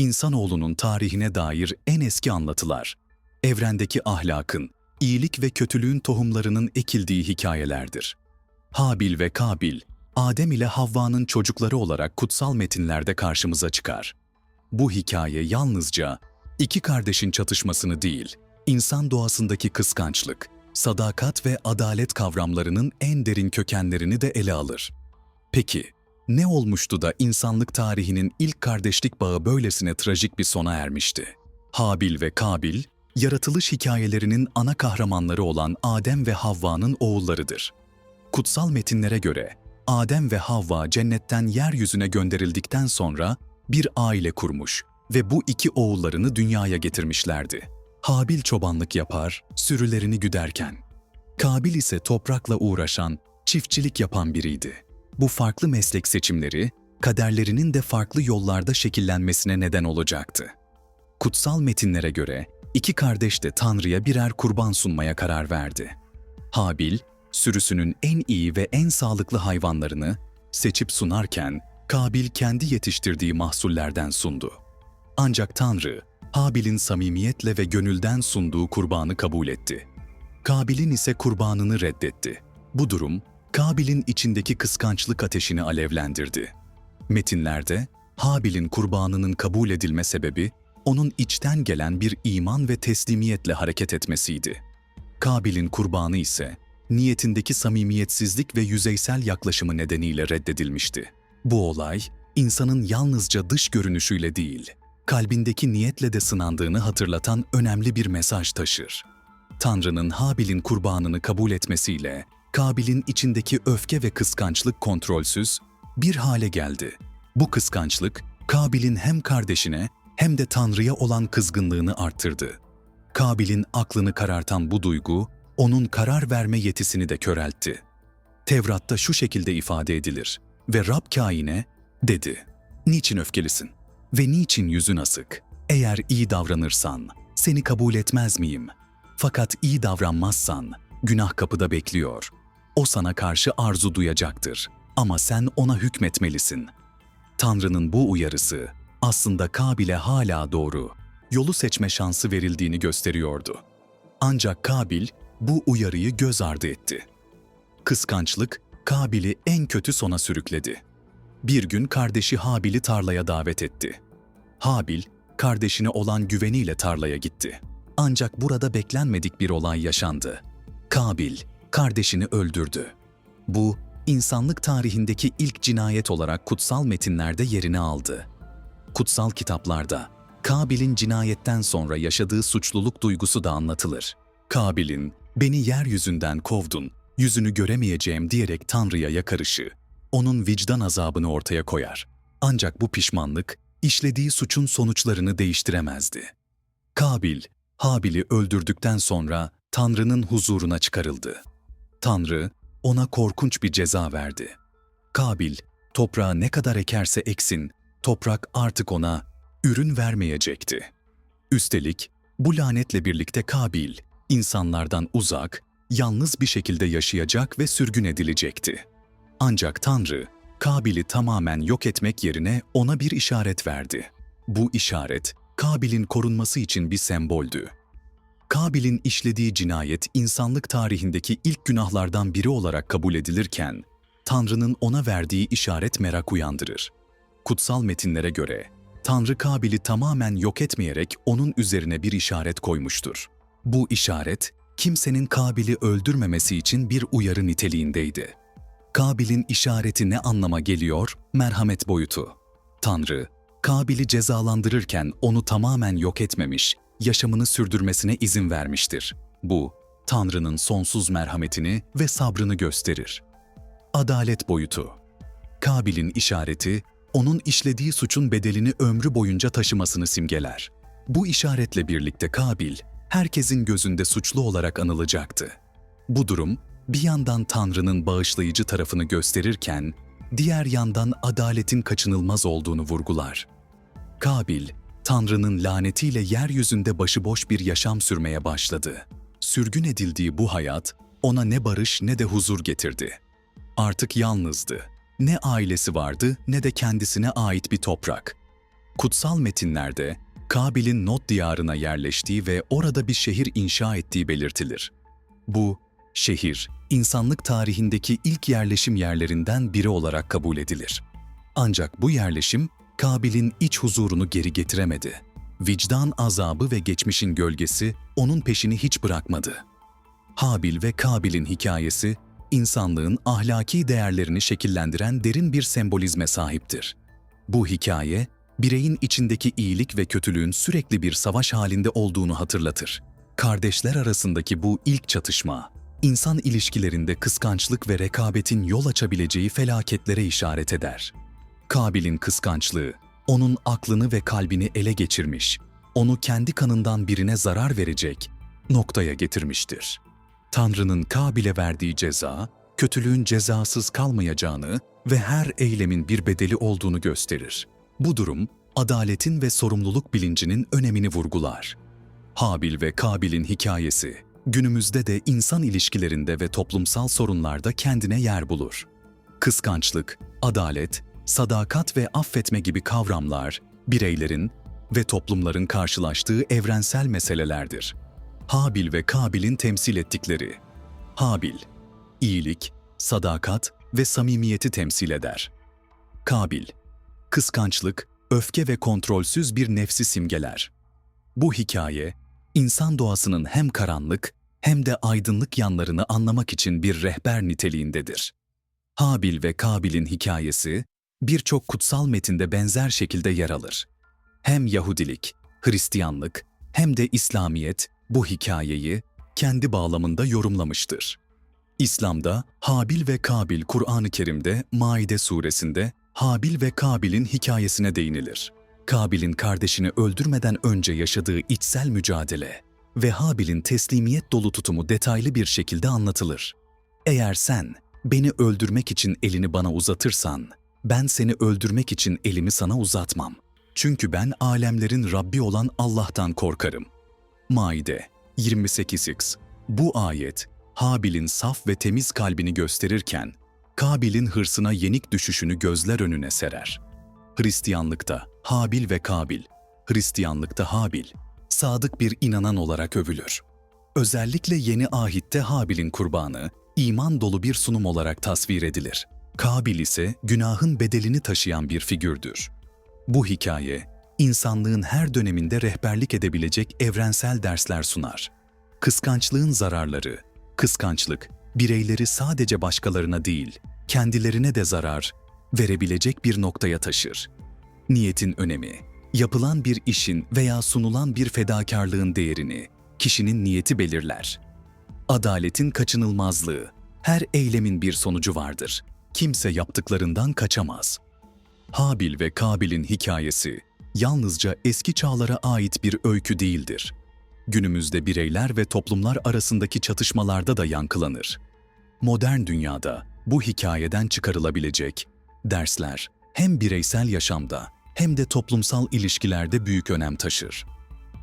insanoğlunun tarihine dair en eski anlatılar. Evrendeki ahlakın, iyilik ve kötülüğün tohumlarının ekildiği hikayelerdir. Habil ve Kabil, Adem ile Havva'nın çocukları olarak kutsal metinlerde karşımıza çıkar. Bu hikaye yalnızca iki kardeşin çatışmasını değil, insan doğasındaki kıskançlık, sadakat ve adalet kavramlarının en derin kökenlerini de ele alır. Peki, ne olmuştu da insanlık tarihinin ilk kardeşlik bağı böylesine trajik bir sona ermişti? Habil ve Kabil, yaratılış hikayelerinin ana kahramanları olan Adem ve Havva'nın oğullarıdır. Kutsal metinlere göre Adem ve Havva cennetten yeryüzüne gönderildikten sonra bir aile kurmuş ve bu iki oğullarını dünyaya getirmişlerdi. Habil çobanlık yapar, sürülerini güderken. Kabil ise toprakla uğraşan, çiftçilik yapan biriydi. Bu farklı meslek seçimleri, kaderlerinin de farklı yollarda şekillenmesine neden olacaktı. Kutsal metinlere göre iki kardeş de Tanrı'ya birer kurban sunmaya karar verdi. Habil, sürüsünün en iyi ve en sağlıklı hayvanlarını seçip sunarken Kabil kendi yetiştirdiği mahsullerden sundu. Ancak Tanrı, Habil'in samimiyetle ve gönülden sunduğu kurbanı kabul etti. Kabil'in ise kurbanını reddetti. Bu durum, Kabil'in içindeki kıskançlık ateşini alevlendirdi. Metinlerde, Habil'in kurbanının kabul edilme sebebi, onun içten gelen bir iman ve teslimiyetle hareket etmesiydi. Kabil'in kurbanı ise, niyetindeki samimiyetsizlik ve yüzeysel yaklaşımı nedeniyle reddedilmişti. Bu olay, insanın yalnızca dış görünüşüyle değil, kalbindeki niyetle de sınandığını hatırlatan önemli bir mesaj taşır. Tanrı'nın Habil'in kurbanını kabul etmesiyle, Kabil'in içindeki öfke ve kıskançlık kontrolsüz bir hale geldi. Bu kıskançlık, Kabil'in hem kardeşine hem de Tanrı'ya olan kızgınlığını arttırdı. Kabil'in aklını karartan bu duygu, onun karar verme yetisini de köreltti. Tevrat'ta şu şekilde ifade edilir ve Rab kaine dedi, Niçin öfkelisin ve niçin yüzün asık? Eğer iyi davranırsan seni kabul etmez miyim? Fakat iyi davranmazsan günah kapıda bekliyor. O sana karşı arzu duyacaktır ama sen ona hükmetmelisin. Tanrı'nın bu uyarısı aslında Kabil'e hala doğru, yolu seçme şansı verildiğini gösteriyordu. Ancak Kabil bu uyarıyı göz ardı etti. Kıskançlık Kabil'i en kötü sona sürükledi. Bir gün kardeşi Habil'i tarlaya davet etti. Habil, kardeşine olan güveniyle tarlaya gitti. Ancak burada beklenmedik bir olay yaşandı. Kabil, kardeşini öldürdü. Bu, insanlık tarihindeki ilk cinayet olarak kutsal metinlerde yerini aldı. Kutsal kitaplarda, Kabil'in cinayetten sonra yaşadığı suçluluk duygusu da anlatılır. Kabil'in, beni yeryüzünden kovdun, yüzünü göremeyeceğim diyerek Tanrı'ya yakarışı, onun vicdan azabını ortaya koyar. Ancak bu pişmanlık, işlediği suçun sonuçlarını değiştiremezdi. Kabil, Habil'i öldürdükten sonra Tanrı'nın huzuruna çıkarıldı. Tanrı, ona korkunç bir ceza verdi. Kabil, toprağa ne kadar ekerse eksin, toprak artık ona ürün vermeyecekti. Üstelik, bu lanetle birlikte Kabil, insanlardan uzak, yalnız bir şekilde yaşayacak ve sürgün edilecekti. Ancak Tanrı, Kabil'i tamamen yok etmek yerine ona bir işaret verdi. Bu işaret, Kabil'in korunması için bir semboldü. Kabil'in işlediği cinayet insanlık tarihindeki ilk günahlardan biri olarak kabul edilirken, Tanrı'nın ona verdiği işaret merak uyandırır. Kutsal metinlere göre, Tanrı Kabil'i tamamen yok etmeyerek onun üzerine bir işaret koymuştur. Bu işaret, kimsenin Kabil'i öldürmemesi için bir uyarı niteliğindeydi. Kabil'in işareti ne anlama geliyor? Merhamet boyutu. Tanrı, Kabil'i cezalandırırken onu tamamen yok etmemiş, yaşamını sürdürmesine izin vermiştir. Bu, Tanrı'nın sonsuz merhametini ve sabrını gösterir. Adalet boyutu. Kabil'in işareti, onun işlediği suçun bedelini ömrü boyunca taşımasını simgeler. Bu işaretle birlikte Kabil, herkesin gözünde suçlu olarak anılacaktı. Bu durum, bir yandan Tanrı'nın bağışlayıcı tarafını gösterirken, diğer yandan adaletin kaçınılmaz olduğunu vurgular. Kabil, Tanrı'nın lanetiyle yeryüzünde başıboş bir yaşam sürmeye başladı. Sürgün edildiği bu hayat, ona ne barış ne de huzur getirdi. Artık yalnızdı. Ne ailesi vardı ne de kendisine ait bir toprak. Kutsal metinlerde Kabil'in Nod diyarına yerleştiği ve orada bir şehir inşa ettiği belirtilir. Bu şehir, insanlık tarihindeki ilk yerleşim yerlerinden biri olarak kabul edilir. Ancak bu yerleşim Kabil'in iç huzurunu geri getiremedi. Vicdan azabı ve geçmişin gölgesi onun peşini hiç bırakmadı. Habil ve Kabil'in hikayesi, insanlığın ahlaki değerlerini şekillendiren derin bir sembolizme sahiptir. Bu hikaye, bireyin içindeki iyilik ve kötülüğün sürekli bir savaş halinde olduğunu hatırlatır. Kardeşler arasındaki bu ilk çatışma, insan ilişkilerinde kıskançlık ve rekabetin yol açabileceği felaketlere işaret eder. Kabil'in kıskançlığı, onun aklını ve kalbini ele geçirmiş, onu kendi kanından birine zarar verecek noktaya getirmiştir. Tanrı'nın Kabil'e verdiği ceza, kötülüğün cezasız kalmayacağını ve her eylemin bir bedeli olduğunu gösterir. Bu durum, adaletin ve sorumluluk bilincinin önemini vurgular. Habil ve Kabil'in hikayesi, günümüzde de insan ilişkilerinde ve toplumsal sorunlarda kendine yer bulur. Kıskançlık, adalet, sadakat ve affetme gibi kavramlar, bireylerin ve toplumların karşılaştığı evrensel meselelerdir. Habil ve Kabil'in temsil ettikleri. Habil, iyilik, sadakat ve samimiyeti temsil eder. Kabil, kıskançlık, öfke ve kontrolsüz bir nefsi simgeler. Bu hikaye, insan doğasının hem karanlık hem de aydınlık yanlarını anlamak için bir rehber niteliğindedir. Habil ve Kabil'in hikayesi, birçok kutsal metinde benzer şekilde yer alır. Hem Yahudilik, Hristiyanlık hem de İslamiyet bu hikayeyi kendi bağlamında yorumlamıştır. İslam'da Habil ve Kabil Kur'an-ı Kerim'de Maide suresinde Habil ve Kabil'in hikayesine değinilir. Kabil'in kardeşini öldürmeden önce yaşadığı içsel mücadele ve Habil'in teslimiyet dolu tutumu detaylı bir şekilde anlatılır. Eğer sen beni öldürmek için elini bana uzatırsan, ben seni öldürmek için elimi sana uzatmam. Çünkü ben alemlerin Rabbi olan Allah'tan korkarım. Maide 28x Bu ayet, Habil'in saf ve temiz kalbini gösterirken, Kabil'in hırsına yenik düşüşünü gözler önüne serer. Hristiyanlıkta Habil ve Kabil, Hristiyanlıkta Habil, sadık bir inanan olarak övülür. Özellikle yeni ahitte Habil'in kurbanı, iman dolu bir sunum olarak tasvir edilir. Kabil ise günahın bedelini taşıyan bir figürdür. Bu hikaye, insanlığın her döneminde rehberlik edebilecek evrensel dersler sunar. Kıskançlığın zararları, kıskançlık, bireyleri sadece başkalarına değil, kendilerine de zarar verebilecek bir noktaya taşır. Niyetin önemi, yapılan bir işin veya sunulan bir fedakarlığın değerini, kişinin niyeti belirler. Adaletin kaçınılmazlığı, her eylemin bir sonucu vardır. Kimse yaptıklarından kaçamaz. Habil ve Kabil'in hikayesi yalnızca eski çağlara ait bir öykü değildir. Günümüzde bireyler ve toplumlar arasındaki çatışmalarda da yankılanır. Modern dünyada bu hikayeden çıkarılabilecek dersler hem bireysel yaşamda hem de toplumsal ilişkilerde büyük önem taşır.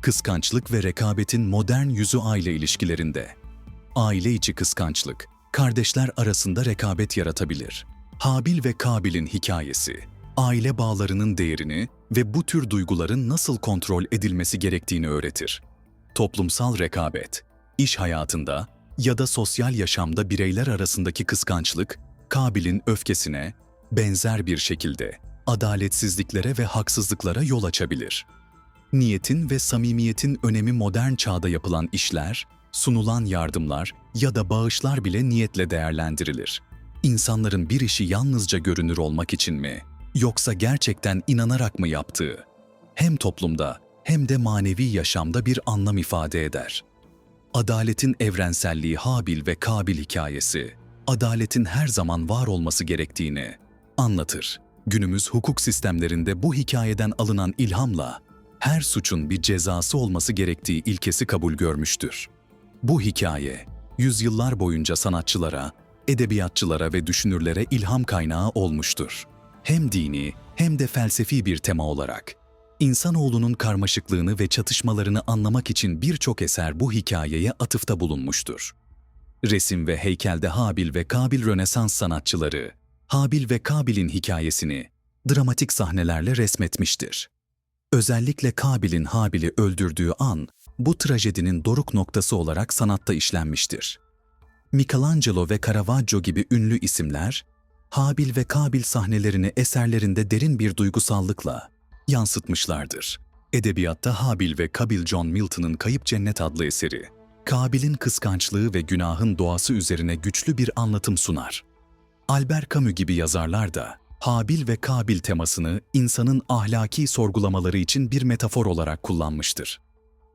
Kıskançlık ve rekabetin modern yüzü aile ilişkilerinde. Aile içi kıskançlık, kardeşler arasında rekabet yaratabilir. Habil ve Kabil'in hikayesi, aile bağlarının değerini ve bu tür duyguların nasıl kontrol edilmesi gerektiğini öğretir. Toplumsal rekabet, iş hayatında ya da sosyal yaşamda bireyler arasındaki kıskançlık, Kabil'in öfkesine benzer bir şekilde adaletsizliklere ve haksızlıklara yol açabilir. Niyetin ve samimiyetin önemi modern çağda yapılan işler, sunulan yardımlar ya da bağışlar bile niyetle değerlendirilir. İnsanların bir işi yalnızca görünür olmak için mi, yoksa gerçekten inanarak mı yaptığı, hem toplumda hem de manevi yaşamda bir anlam ifade eder. Adaletin evrenselliği Habil ve Kabil hikayesi, adaletin her zaman var olması gerektiğini anlatır. Günümüz hukuk sistemlerinde bu hikayeden alınan ilhamla her suçun bir cezası olması gerektiği ilkesi kabul görmüştür. Bu hikaye, yüzyıllar boyunca sanatçılara, edebiyatçılara ve düşünürlere ilham kaynağı olmuştur. Hem dini hem de felsefi bir tema olarak. İnsanoğlunun karmaşıklığını ve çatışmalarını anlamak için birçok eser bu hikayeye atıfta bulunmuştur. Resim ve heykelde Habil ve Kabil Rönesans sanatçıları, Habil ve Kabil'in hikayesini dramatik sahnelerle resmetmiştir. Özellikle Kabil'in Habil'i öldürdüğü an, bu trajedinin doruk noktası olarak sanatta işlenmiştir. Michelangelo ve Caravaggio gibi ünlü isimler, Habil ve Kabil sahnelerini eserlerinde derin bir duygusallıkla yansıtmışlardır. Edebiyatta Habil ve Kabil John Milton'ın Kayıp Cennet adlı eseri, Kabil'in kıskançlığı ve günahın doğası üzerine güçlü bir anlatım sunar. Albert Camus gibi yazarlar da Habil ve Kabil temasını insanın ahlaki sorgulamaları için bir metafor olarak kullanmıştır.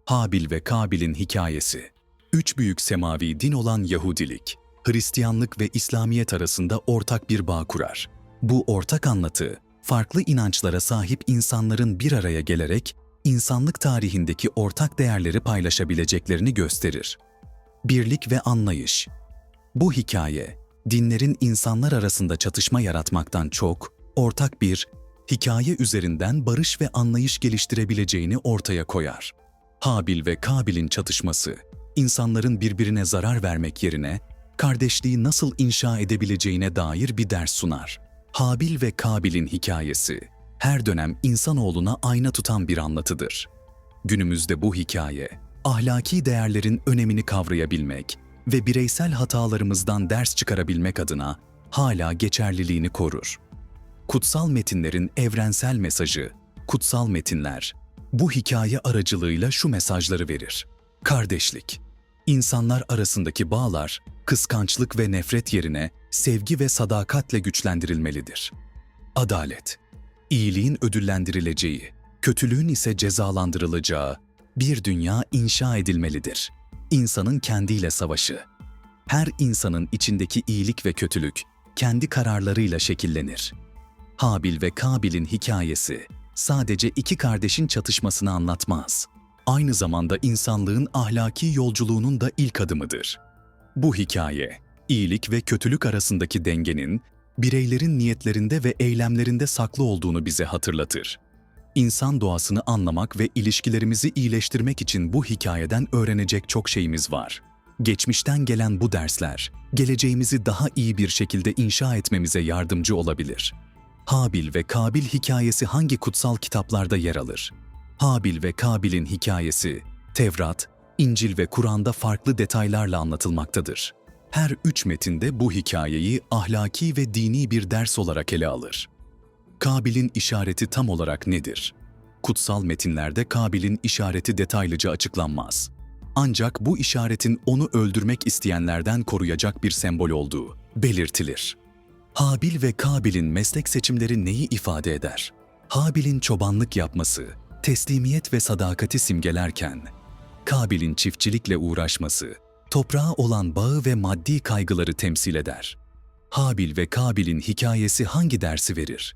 Habil ve Kabil'in hikayesi, üç büyük semavi din olan Yahudilik, Hristiyanlık ve İslamiyet arasında ortak bir bağ kurar. Bu ortak anlatı, farklı inançlara sahip insanların bir araya gelerek insanlık tarihindeki ortak değerleri paylaşabileceklerini gösterir. Birlik ve anlayış. Bu hikaye, dinlerin insanlar arasında çatışma yaratmaktan çok, ortak bir hikaye üzerinden barış ve anlayış geliştirebileceğini ortaya koyar. Habil ve Kabil'in çatışması, insanların birbirine zarar vermek yerine kardeşliği nasıl inşa edebileceğine dair bir ders sunar. Habil ve Kabil'in hikayesi, her dönem insanoğluna ayna tutan bir anlatıdır. Günümüzde bu hikaye, ahlaki değerlerin önemini kavrayabilmek ve bireysel hatalarımızdan ders çıkarabilmek adına hala geçerliliğini korur. Kutsal metinlerin evrensel mesajı, kutsal metinler, bu hikaye aracılığıyla şu mesajları verir. Kardeşlik, insanlar arasındaki bağlar, kıskançlık ve nefret yerine sevgi ve sadakatle güçlendirilmelidir. Adalet, iyiliğin ödüllendirileceği, kötülüğün ise cezalandırılacağı bir dünya inşa edilmelidir. İnsanın kendiyle savaşı. Her insanın içindeki iyilik ve kötülük kendi kararlarıyla şekillenir. Habil ve Kabil'in hikayesi sadece iki kardeşin çatışmasını anlatmaz. Aynı zamanda insanlığın ahlaki yolculuğunun da ilk adımıdır. Bu hikaye, iyilik ve kötülük arasındaki dengenin bireylerin niyetlerinde ve eylemlerinde saklı olduğunu bize hatırlatır. İnsan doğasını anlamak ve ilişkilerimizi iyileştirmek için bu hikayeden öğrenecek çok şeyimiz var. Geçmişten gelen bu dersler, geleceğimizi daha iyi bir şekilde inşa etmemize yardımcı olabilir. Habil ve Kabil hikayesi hangi kutsal kitaplarda yer alır? Habil ve Kabil'in hikayesi, Tevrat, İncil ve Kur'an'da farklı detaylarla anlatılmaktadır. Her üç metinde bu hikayeyi ahlaki ve dini bir ders olarak ele alır. Kabil'in işareti tam olarak nedir? Kutsal metinlerde Kabil'in işareti detaylıca açıklanmaz. Ancak bu işaretin onu öldürmek isteyenlerden koruyacak bir sembol olduğu belirtilir. Habil ve Kabil'in meslek seçimleri neyi ifade eder? Habil'in çobanlık yapması, teslimiyet ve sadakati simgelerken, Kabil'in çiftçilikle uğraşması, toprağa olan bağı ve maddi kaygıları temsil eder. Habil ve Kabil'in hikayesi hangi dersi verir?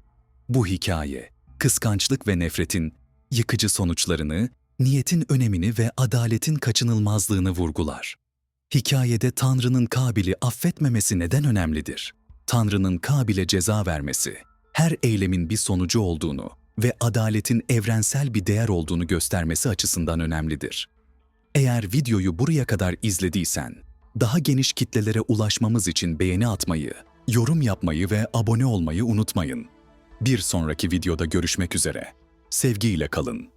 Bu hikaye, kıskançlık ve nefretin yıkıcı sonuçlarını, niyetin önemini ve adaletin kaçınılmazlığını vurgular. Hikayede Tanrı'nın Kabil'i affetmemesi neden önemlidir? Tanrı'nın Kabil'e ceza vermesi, her eylemin bir sonucu olduğunu ve adaletin evrensel bir değer olduğunu göstermesi açısından önemlidir. Eğer videoyu buraya kadar izlediysen, daha geniş kitlelere ulaşmamız için beğeni atmayı, yorum yapmayı ve abone olmayı unutmayın. Bir sonraki videoda görüşmek üzere. Sevgiyle kalın.